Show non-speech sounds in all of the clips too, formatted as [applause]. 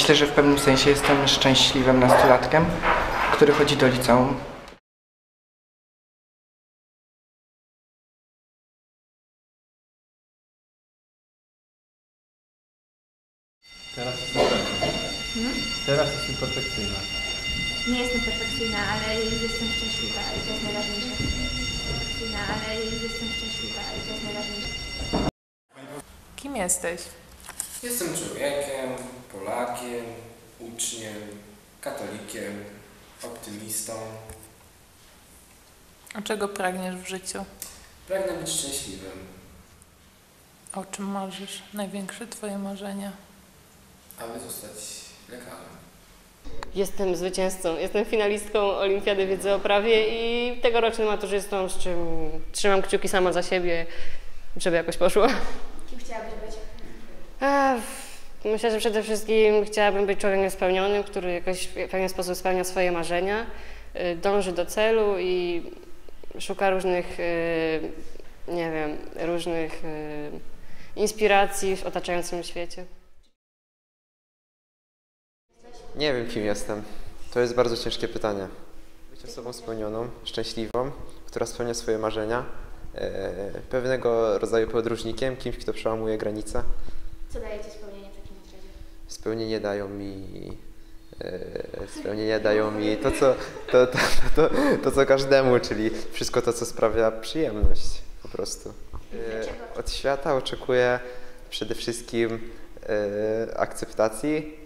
Myślę, że w pewnym sensie jestem szczęśliwym nastolatkiem, który chodzi do liceum. Teraz jestem pewny. Teraz jestem perfekcyjna. Nie jestem perfekcyjna, ale jestem szczęśliwa i to jest najważniejsze. Perfekcyjna, ale jestem szczęśliwa i to jest najważniejsze. Kim jesteś? Jestem człowiekiem, Polakiem, uczniem, katolikiem, optymistą. A czego pragniesz w życiu? Pragnę być szczęśliwym. O czym marzysz? Największe twoje marzenia? aby zostać lekarzem. Jestem zwycięzcą, jestem finalistką Olimpiady Wiedzy o Prawie i tegorocznym maturzystą, z czym trzymam kciuki sama za siebie, żeby jakoś poszło. Kim chciałabyś myślę, że przede wszystkim chciałabym być człowiekiem spełnionym, który jakoś w pewien sposób spełnia swoje marzenia, y, dąży do celu i szuka różnych, y, nie wiem, różnych y, inspiracji w otaczającym świecie. Nie wiem, kim jestem. To jest bardzo ciężkie pytanie. Być osobą spełnioną, szczęśliwą, która spełnia swoje marzenia, e, pewnego rodzaju podróżnikiem, kimś, kto przełamuje granice. Co daje Ci spełnienie w takim razie? Spełnienie dają mi. E, spełnienie dają mi to co, to, to, to, to, co każdemu, czyli wszystko to, co sprawia przyjemność po prostu. E, od świata oczekuję przede wszystkim e, akceptacji,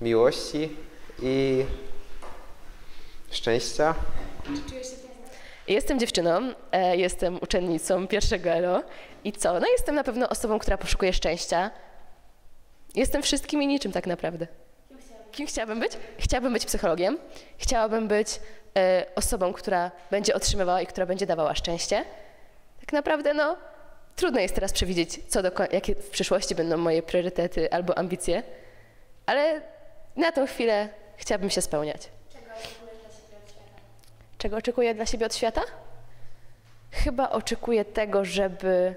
miłości i szczęścia. Jestem dziewczyną, e, jestem uczennicą pierwszego ELO i co? No jestem na pewno osobą, która poszukuje szczęścia. Jestem wszystkim i niczym tak naprawdę. Kim chciałabym być? Chciałabym być psychologiem. Chciałabym być e, osobą, która będzie otrzymywała i która będzie dawała szczęście. Tak naprawdę, no, trudno jest teraz przewidzieć, co do, jakie w przyszłości będą moje priorytety albo ambicje, ale na tą chwilę chciałabym się spełniać. Czego oczekuję dla siebie od świata? Chyba oczekuję tego, żeby,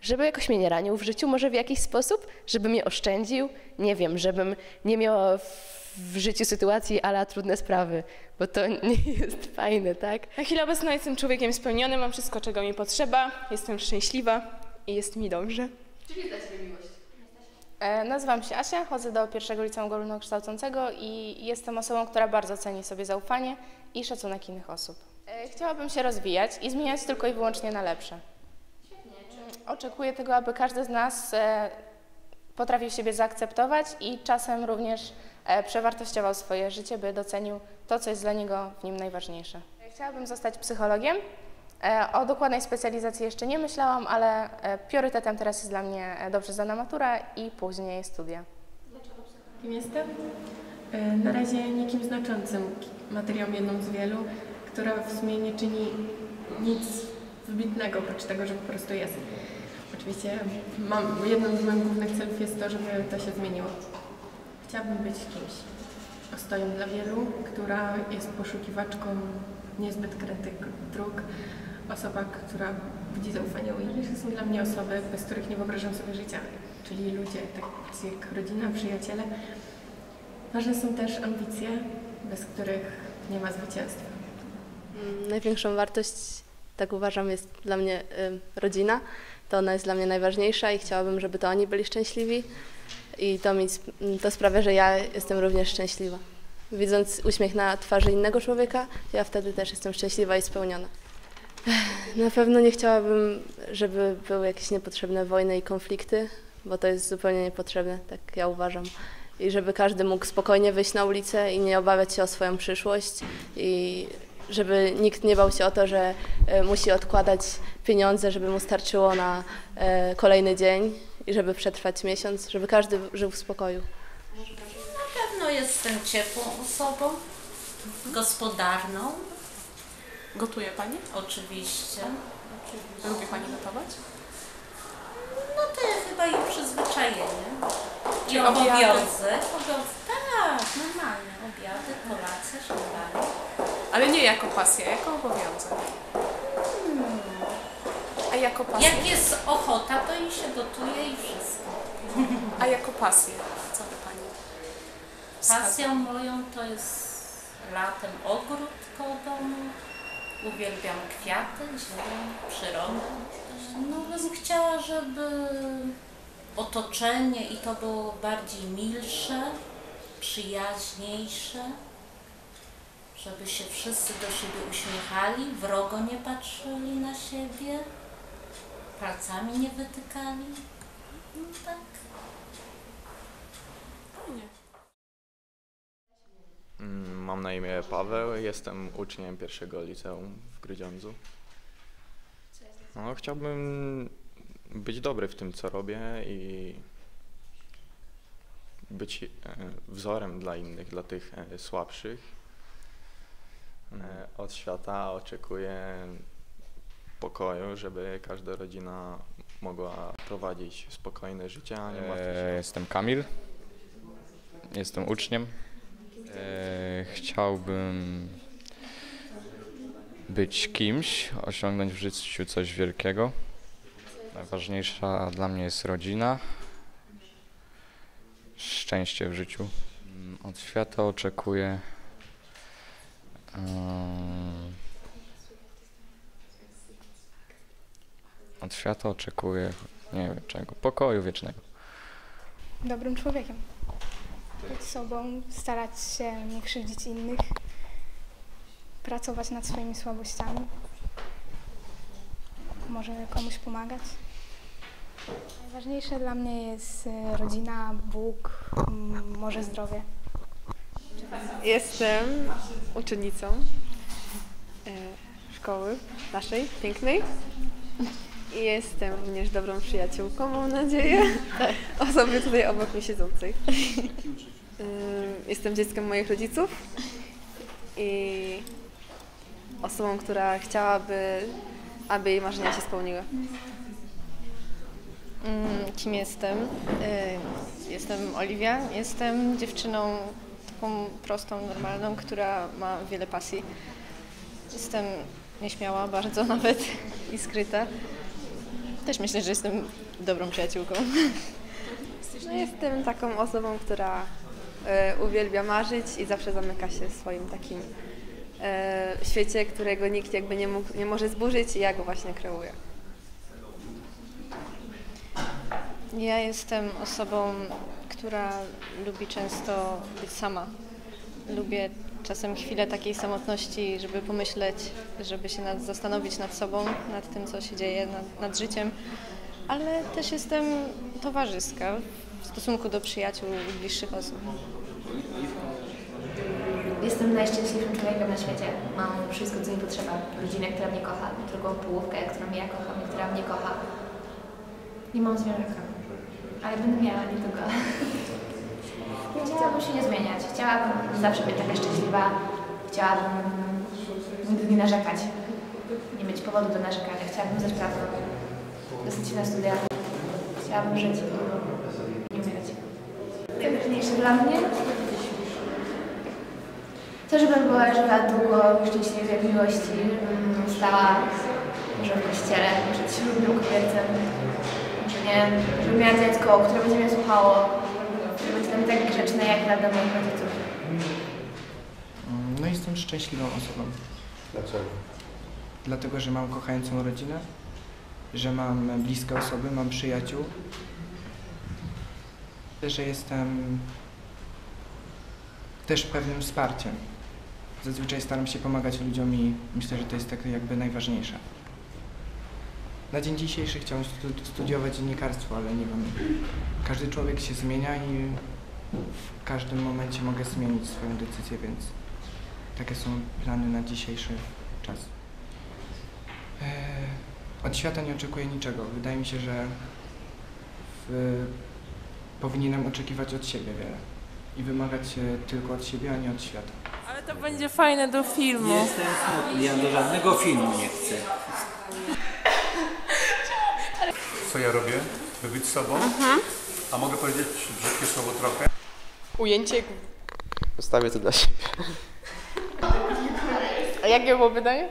żeby jakoś mnie nie ranił w życiu, może w jakiś sposób, żeby mnie oszczędził. Nie wiem, żebym nie miała w, życiu sytuacji ala trudne sprawy, bo to [laughs] nie jest fajne, tak? Na chwilę obecną jestem człowiekiem spełnionym, mam wszystko, czego mi potrzeba, jestem szczęśliwa i jest mi dobrze. Czym jest dla Ciebie miłość? E, nazywam się Asia, chodzę do pierwszego liceum ogólnokształcącego i jestem osobą, która bardzo ceni sobie zaufanie i szacunek innych osób. E, chciałabym się rozwijać i zmieniać tylko i wyłącznie na lepsze. Oczekuję tego, aby każdy z nas e, potrafił siebie zaakceptować i czasem również e, przewartościował swoje życie, by docenił to, co jest dla niego w nim najważniejsze. Chciałabym zostać psychologiem. O dokładnej specjalizacji jeszcze nie myślałam, ale priorytetem teraz jest dla mnie dobrze zdana matura i później studia. Kim jestem? E, Na razie nikim znaczącym, materią jedną z wielu, która w sumie nie czyni nic wybitnego, oprócz tego, że po prostu jest. Oczywiście mam, jednym z moich głównych celów jest to, żeby to się zmieniło. Chciałabym być kimś ostoją dla wielu, która jest poszukiwaczką niezbyt krętych dróg, osoba, która budzi zaufanie u innych. To są dla mnie osoby, bez których nie wyobrażam sobie życia, czyli ludzie, tak jak rodzina, przyjaciele. Ważne są też ambicje, bez których nie ma zwycięstwa. Mm, Największą wartość, tak uważam, jest dla mnie rodzina. To ona jest dla mnie najważniejsza i chciałabym, żeby to oni byli szczęśliwi. I to, mi, sp- m, to sprawia, że ja jestem również szczęśliwa. Widząc uśmiech na twarzy innego człowieka, ja wtedy też jestem szczęśliwa i spełniona. [sighs] Na pewno nie chciałabym, żeby były jakieś niepotrzebne wojny i konflikty, bo to jest zupełnie niepotrzebne, tak ja uważam. I żeby każdy mógł spokojnie wyjść na ulicę i nie obawiać się o swoją przyszłość i żeby nikt nie bał się o to, że e, musi odkładać pieniądze, żeby mu starczyło na e, kolejny dzień i żeby przetrwać miesiąc, żeby każdy żył w spokoju. Na pewno jestem ciepłą osobą, gospodarną. Gotuje Pani? Oczywiście. Lubi Pani gotować? No to jest chyba i przyzwyczajenie. I obiady? obowiązek. Obowiązek. Tak, normalnie. Obiady, kolacje, śniadanie. Ale nie jako pasja, jako obowiązek. A jako pasja? Jak jest ochota, to i się gotuje i wszystko. [laughs] A jako pasję, co by Pani Pasją moją to jest latem ogród koło domu. Uwielbiam kwiaty, zieleń, przyrodę. No bym chciała, żeby otoczenie i to było bardziej milsze, przyjaźniejsze, żeby się wszyscy do siebie uśmiechali, wrogo nie patrzyli na siebie, palcami nie wytykali. No tak. Mm, Mam na imię Paweł, jestem uczniem pierwszego liceum w Grudziądzu. No, chciałbym być dobry w tym, co robię i być e, wzorem dla innych, dla tych e, słabszych. E, Od świata oczekuję pokoju, żeby każda rodzina mogła prowadzić spokojne życie, a nie martwić się Jestem Kamil. Jestem uczniem. Chciałbym być kimś, osiągnąć w życiu coś wielkiego. Najważniejsza dla mnie jest rodzina, szczęście w życiu. Mm, Od świata oczekuję od świata oczekuję, nie wiem czego, pokoju wiecznego. dobrym człowiekiem. Być sobą, starać się nie krzywdzić innych, pracować nad swoimi słabościami, może komuś pomagać. Najważniejsze dla mnie jest e, rodzina, Bóg, m, może zdrowie. Jestem uczennicą e, szkoły naszej, pięknej. I jestem również dobrą przyjaciółką, mam nadzieję, osoby tutaj obok mnie siedzącej. Ym, Jestem dzieckiem moich rodziców i osobą, która chciałaby, aby jej marzenia się spełniły. Mm, Kim jestem? Y, Jestem Oliwia. Jestem dziewczyną taką prostą, normalną, która ma wiele pasji. Jestem nieśmiała bardzo [laughs] nawet i skryta. Też myślę, że jestem dobrą przyjaciółką. No, jestem taką osobą, która e, uwielbia marzyć i zawsze zamyka się w swoim takim e, świecie, którego nikt jakby nie, mógł, nie może zburzyć i ja go właśnie kreuję. Ja jestem osobą, która lubi często być sama. Lubię czasem chwilę takiej samotności, żeby pomyśleć, żeby się nad, zastanowić nad sobą, nad tym, co się dzieje, nad, nad życiem, ale też jestem towarzyska w stosunku do przyjaciół i bliższych osób. Jestem najszczęśliwszym człowiekiem na świecie. Mam wszystko, co mi potrzeba. Rodzinę, która mnie kocha, drugą połówkę, którą ja kocham która mnie kocha. Nie mam zwierzaka, ale będę miała niedługo. Chciałabym się nie zmieniać. Chciałabym zawsze być taka szczęśliwa. Chciałabym nigdy nie narzekać. Nie mieć powodu do narzekania. Chciałabym zdać prawdę. Dostać się na studia. Chciałabym żyć. Nie umierać. Najważniejsze dla mnie to, żebym była żywa długo, szczęśliwie w miłości, żebym stała może w kościele przed ślubnym kobiecem, nie, żebym miała dziecko, które będzie mnie słuchało, że będzie mnie tak grzeczne jak dla moich rodziców. No jestem szczęśliwą osobą. Dlaczego? Dlatego, że mam kochającą rodzinę, że mam bliskie osoby, mam przyjaciół. Że jestem też pewnym wsparciem. Zazwyczaj staram się pomagać ludziom i myślę, że to jest tak jakby najważniejsze. Na dzień dzisiejszy chciałem stu- studiować dziennikarstwo, ale nie wiem. Każdy człowiek się zmienia i w każdym momencie mogę zmienić swoją decyzję, więc takie są plany na dzisiejszy czas. Eee, Od świata nie oczekuję niczego. Wydaje mi się, że w, powinienem oczekiwać od siebie wiele i wymagać się tylko od siebie, a nie od świata. Ale to będzie fajne do filmu. Jestem smutny, ja do żadnego filmu nie chcę. Co ja robię? By być sobą? A mogę powiedzieć brzydkie słowo trochę? Ujęcie. Zostawię to dla siebie. A jakie było pytanie?